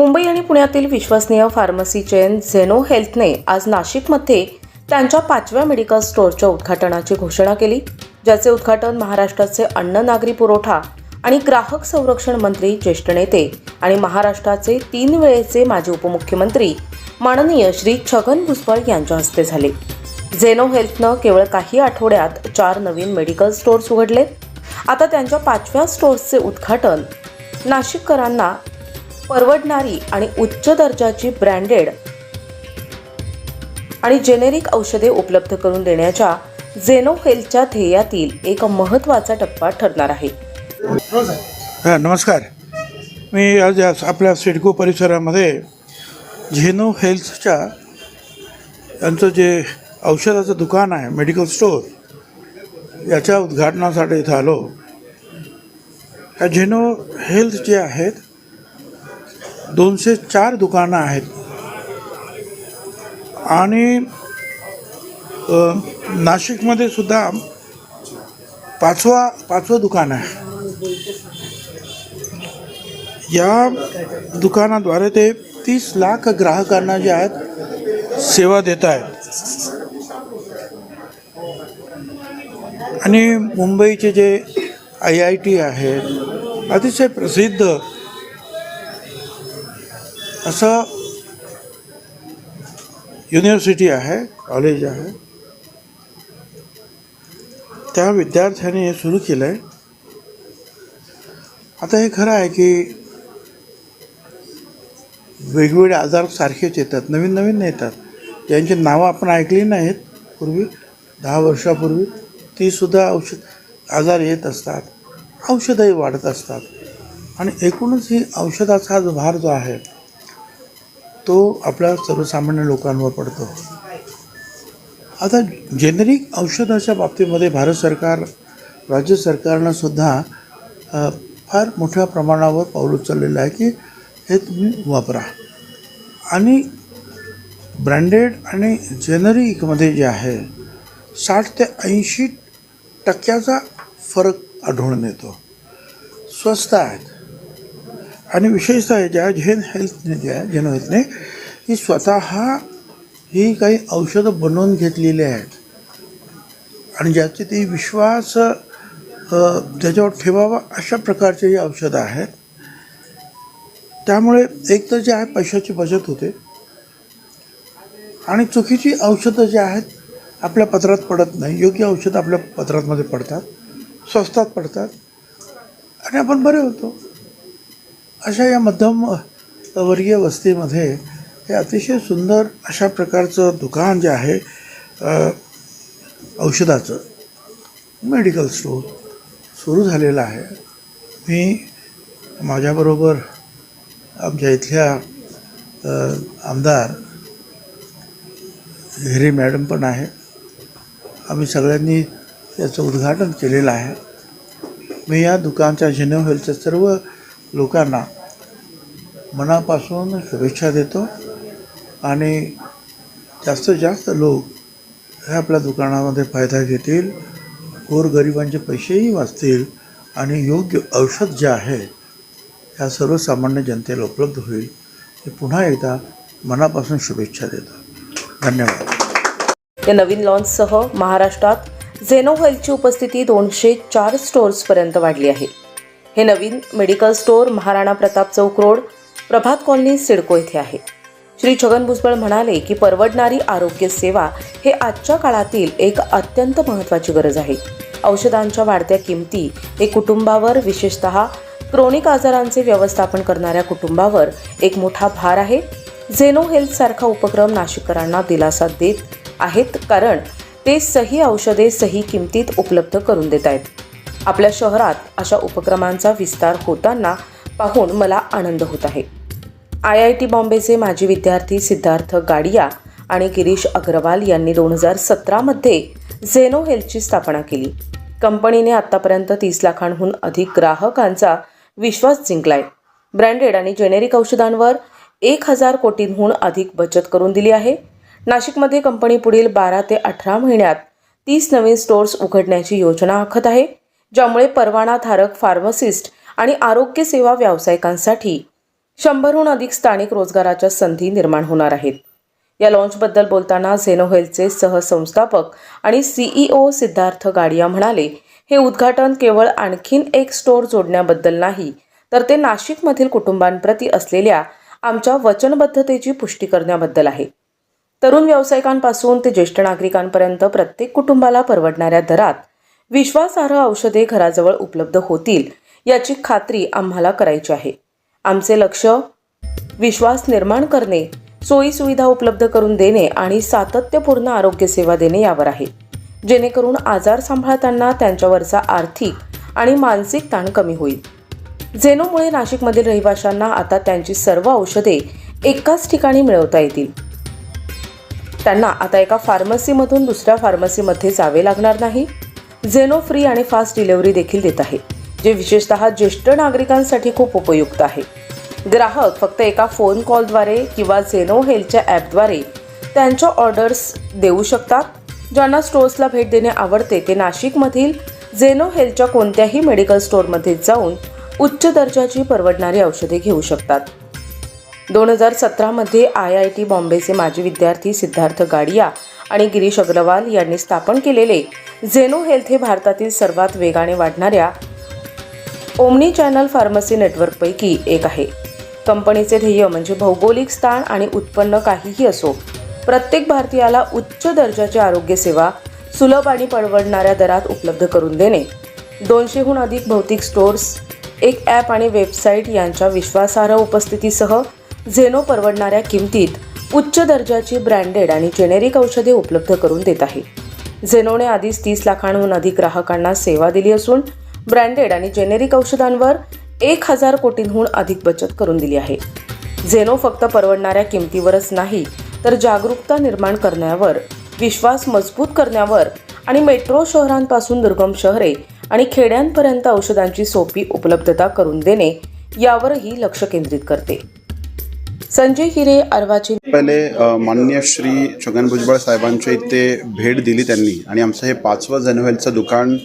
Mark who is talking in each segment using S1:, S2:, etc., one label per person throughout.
S1: मुंबई आणि पुण्यातील विश्वसनीय फार्मसी चेन झेनो हेल्थने आज नाशिकमध्ये त्यांच्या पाचव्या मेडिकल स्टोअरच्या उद्घाटनाची घोषणा केली ज्याचे उद्घाटन महाराष्ट्राचे अन्न नागरी पुरवठा आणि ग्राहक संरक्षण मंत्री ज्येष्ठ नेते आणि महाराष्ट्राचे तीन वेळेचे माजी उपमुख्यमंत्री माननीय श्री छगन भुजबळ यांच्या हस्ते झाले. झेनो हेल्थनं केवळ काही आठवड्यात चार नवीन मेडिकल स्टोअर्स उघडले. आता त्यांच्या पाचव्या स्टोअर्सचे उद्घाटन नाशिककरांना परवडणारी आणि उच्च दर्जाची ब्रँडेड आणि जेनेरिक औषधे उपलब्ध करून देण्याच्या झेनो हेल्थच्या ध्येयातील एक महत्त्वाचा टप्पा ठरणार आहे.
S2: हां नमस्कार. मी आज आपल्या सिडको परिसरामध्ये झेनो हेल्थच्या यांचं जे औषधाचं दुकान आहे मेडिकल स्टोअर याच्या उद्घाटनासाठी इथं आलो. या झेनो हेल्थ जे आहेत दोनशे चार दुकानं आहेत. आणि नाशिकमध्ये सुद्धा पाचवा पाचवं दुकान आहे. या दुकानाद्वारे ते तीस लाख ग्राहकांना जे आहेत सेवा देत आहेत. आणि मुंबईचे जे आय आय टी आहेत अतिशय प्रसिद्ध असं युनिव्हर्सिटी आहे कॉलेज आहे. त्या विद्यार्थ्यांनी हे सुरू केलं आहे आता हे खरं आहे की वेगवेगळे आजार सारखेच येतात नवीन नवीन येतात. ज्यांची नावं आपण ऐकली नाहीत पूर्वी दहा वर्षापूर्वी तीसुद्धा औषध आजार येत असतात. औषधंही वाढत असतात. आणि एकूणच ही औषधाचा जो भार जो आहे तो आपल्या सर्वसामान्य लोकांवर पडतो. आता जेनेरिक औषधाच्या बाबतीमध्ये भारत सरकार राज्य सरकारनं सुद्धा फार मोठ्या प्रमाणावर पाऊल उचललेलं आहे की हे तुम्ही वापरा. आणि ब्रँडेड आणि जेनरिकमध्ये जे आहे साठ ते ऐंशी टक्क्याचा फरक आढळून येतो. स्वस्त आहेत. आणि विशेषतः ज्या झेन हेल्थने ज्या आहे हेल्थने ही स्वतः ही काही औषधं बनवून घेतलेली आहेत. आणि ज्याचे ते विश्वास त्याच्यावर ठेवावा अशा प्रकारचे ही औषधं आहेत. त्यामुळे एक तर जे आहे पैशाची बचत होते. आणि चुकीची औषधं जी आहेत आपल्या पत्रात पडत नाही. योग्य औषधं आपल्या पत्रातमध्ये पडतात. स्वस्तात पडतात. आणि आपण बरे होतो. अशा या मध्यम वर्गीय वस्तीमध्ये हे अतिशय सुंदर अशा प्रकारचं दुकान जे आहे औषधाचं मेडिकल स्टोअर सुरू झालेलं आहे. मी माझ्याबरोबर आमच्या इथल्या आमदार हिरे मॅडम पण आहे. आम्ही सगळ्यांनी याचं उद्घाटन केलेलं आहे. मी या दुकानच्या झेनो हेल्थच्या सर्व लोकांना मनापासून शुभेच्छा देतो आणि जास्तीत जास्त लोक हे आपल्या दुकानामध्ये फायदा घेतील गोरगरिबांचे पैसेही वाचतील आणि योग्य औषध जे आहे ह्या सर्वसामान्य जनतेला उपलब्ध होईल. हे पुन्हा एकदा मनापासून शुभेच्छा देतो. धन्यवाद.
S1: या नवीन लॉन्चसह महाराष्ट्रात झेनो हेल्थची उपस्थिती दोनशे चार स्टोअर्सपर्यंत वाढली आहे. हे नवीन मेडिकल स्टोअर महाराणा प्रताप चौक रोड प्रभात कॉलनी सिडको येथे आहे. श्री छगन भुजबळ म्हणाले की परवडणारी आरोग्य सेवा हे आजच्या काळातील एक अत्यंत महत्त्वाची गरज आहे. औषधांच्या वाढत्या किमती हे कुटुंबावर विशेषतः क्रोनिक आजारांचे व्यवस्थापन करणाऱ्या कुटुंबावर एक मोठा भार आहे. झेनो हेल्थसारखा उपक्रम नाशिककरांना दिलासा देत आहेत कारण ते सही औषधे सही किमतीत उपलब्ध करून देत आहेत. आपल्या शहरात अशा उपक्रमांचा विस्तार होताना पाहून मला आनंद होत आहे. आय आय टी बॉम्बेचे माजी विद्यार्थी सिद्धार्थ गाडिया आणि गिरीश अग्रवाल यांनी दोन हजार सतरामध्ये झेनो हेल्थची स्थापना केली. कंपनीने आत्तापर्यंत तीस लाखांहून अधिक ग्राहकांचा विश्वास जिंकलाय. ब्रँडेड आणि जेनेरिक औषधांवर एक हजार कोटींहून अधिक बचत करून दिली आहे. नाशिकमध्ये कंपनी पुढील बारा ते अठरा महिन्यात तीस नवीन स्टोअर्स उघडण्याची योजना आखत आहे. ज्यामुळे परवानाधारक फार्मसिस्ट आणि आरोग्य सेवा व्यावसायिकांसाठी शंभरहून अधिक स्थानिक रोजगाराच्या संधी निर्माण होणार आहेत. या लॉन्चबद्दल बोलताना झेनोहेलचे सहसंस्थापक आणि सीईओ सिद्धार्थ गाडिया म्हणाले हे उद्घाटन केवळ आणखीन एक स्टोअर जोडण्याबद्दल नाही तर ते नाशिकमधील कुटुंबांप्रती असलेल्या आमच्या वचनबद्धतेची पुष्टी करण्याबद्दल आहे. तरुण व्यावसायिकांपासून ते ज्येष्ठ नागरिकांपर्यंत प्रत्येक कुटुंबाला परवडणाऱ्या दरात विश्वासार्ह औषधे घराजवळ उपलब्ध होतील याची खात्री आम्हाला करायची आहे. आमचे लक्ष विश्वास निर्माण करणे सोयी सुविधा उपलब्ध करून देणे आणि सातत्यपूर्ण आरोग्य सेवा देणे यावर आहे. जेणेकरून आजार सांभाळताना त्यांच्यावरचा आर्थिक आणि मानसिक ताण कमी होईल. झेनोमुळे नाशिकमधील रहिवाशांना आता त्यांची सर्व औषधे एकाच ठिकाणी मिळवता येतील. त्यांना आता एका फार्मसीमधून दुसऱ्या फार्मसीमध्ये जावे लागणार नाही. झेनो फ्री आणि फास्ट डिलिव्हरी देखील देत आहे जे विशेषतः ज्येष्ठ नागरिकांसाठी खूप उपयुक्त आहे. ग्राहक फक्त एका फोन कॉलद्वारे किंवा झेनो हेल्थच्या ॲपद्वारे त्यांच्या ऑर्डर्स देऊ शकतात ज्यांना स्टोर्सला भेट देणे आवडते ते नाशिकमधील झेनो हेल्थच्या कोणत्याही मेडिकल स्टोअरमध्ये जाऊन उच्च दर्जाची परवडणारी औषधे घेऊ शकतात. दोन हजार सतरामध्ये आय आय टी बॉम्बेचे माजी विद्यार्थी सिद्धार्थ गाडिया आणि गिरीश अग्रवाल यांनी स्थापन केलेले झेनो हेल्थ हे भारतातील सर्वात वेगाने वाढणाऱ्या ओमनी चॅनल फार्मसी नेटवर्कपैकी एक आहे. कंपनीचे ध्येय म्हणजे भौगोलिक स्थान आणि उत्पन्न काहीही असो प्रत्येक भारतीयाला उच्च दर्जाची आरोग्य सेवा सुलभ आणि परवडणाऱ्या दरात उपलब्ध करून देणे दोनशेहून अधिक भौतिक स्टोअर्स एक ॲप आणि वेबसाईट यांच्या विश्वासार्ह उपस्थितीसह झेनो परवडणाऱ्या किमतीत उच्च दर्जाची ब्रँडेड आणि जेनेरिक औषधे उपलब्ध करून देत आहे. झेनोने आधीच तीस लाखांहून अधिक ग्राहकांना सेवा दिली असून ब्रँडेड आणि जेनेरिक औषधांवर एक हजार कोटींहून अधिक बचत करून दिली आहे. झेनो फक्त परवडणाऱ्या किमतीवरच नाही तर जागरूकता निर्माण करण्यावर विश्वास मजबूत करण्यावर आणि मेट्रो शहरांपासून दुर्गम शहरे आणि खेड्यांपर्यंत औषधांची सोपी उपलब्धता करून देणे यावरही लक्ष केंद्रित करते. संजय हिरे अर्वाची
S3: पहिले मान्य माननीय श्री छगन भुजबळ साहेबांच्या इथे भेट दिली त्यांनी. आणि आमचं हे पाचवं जनवेलचं दुकान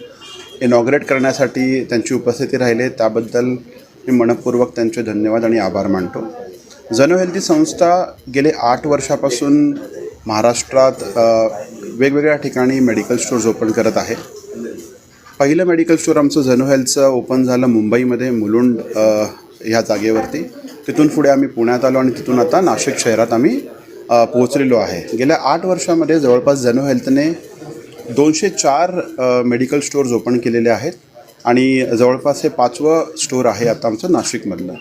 S3: इनॉग्रेट करण्यासाठी त्यांची उपस्थिती राहिले. त्याबद्दल मी मनपूर्वक त्यांचे धन्यवाद आणि आभार मानतो. जनो हेल्थ ही संस्था गेले आठ वर्षापासून महाराष्ट्रात वेगवेगळ्या ठिकाणी मेडिकल स्टोअर्स ओपन करत आहे. पहिलं मेडिकल स्टोअर आमचं झनो ओपन झालं मुंबईमध्ये मुलुंड ह्या जागेवरती. तिथून पुढे आम्ही पुण्यात आलो आणि तिथून आता नाशिक शहरात आम्ही पोहोचलेलो आहे. गेल्या आठ वर्षामध्ये जवळपास जनो हेल्थने दोनशे चार मेडिकल स्टोअर्स ओपन केलेले आहेत आणि जवळपास हे पाचवं स्टोअर आहे आता आमचं नाशिकमधलं.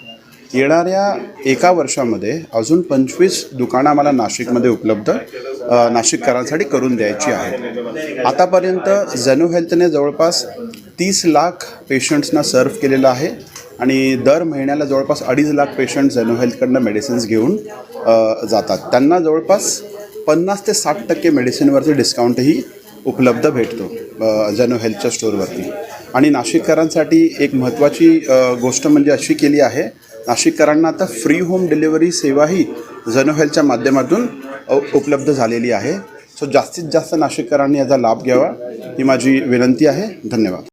S3: येणाऱ्या एका वर्षामध्ये अजून पंचवीस दुकानं आम्हाला नाशिकमध्ये उपलब्ध नाशिककरांसाठी करून द्यायची आहेत. आतापर्यंत जनो हेल्थने जवळपास तीस लाख पेशंट्सना सर्व केलेलं आहे. आणि दर महिन्याला जवळपास अडीच लाख पेशंट झेनो हेल्थकडनं मेडिसिन्स घेऊन जातात. त्यांना जवळपास पन्नास ते साठ टक्के मेडिसिनवरती डिस्काउंटही उपलब्ध भेटतो जनो हेल्थच्या स्टोअरवरती आणि नाशिककरांसाठी एक महत्त्वाची गोष्ट म्हणजे अशी केली आहे नाशिककरांना आता फ्री होम डिलिव्हरी सेवाही जनो हेल्थच्या माध्यमातून उपलब्ध झालेली आहे. सो जास्तीत जास्त नाशिककरांनी याचा लाभ घ्यावा ही माझी विनंती आहे. धन्यवाद.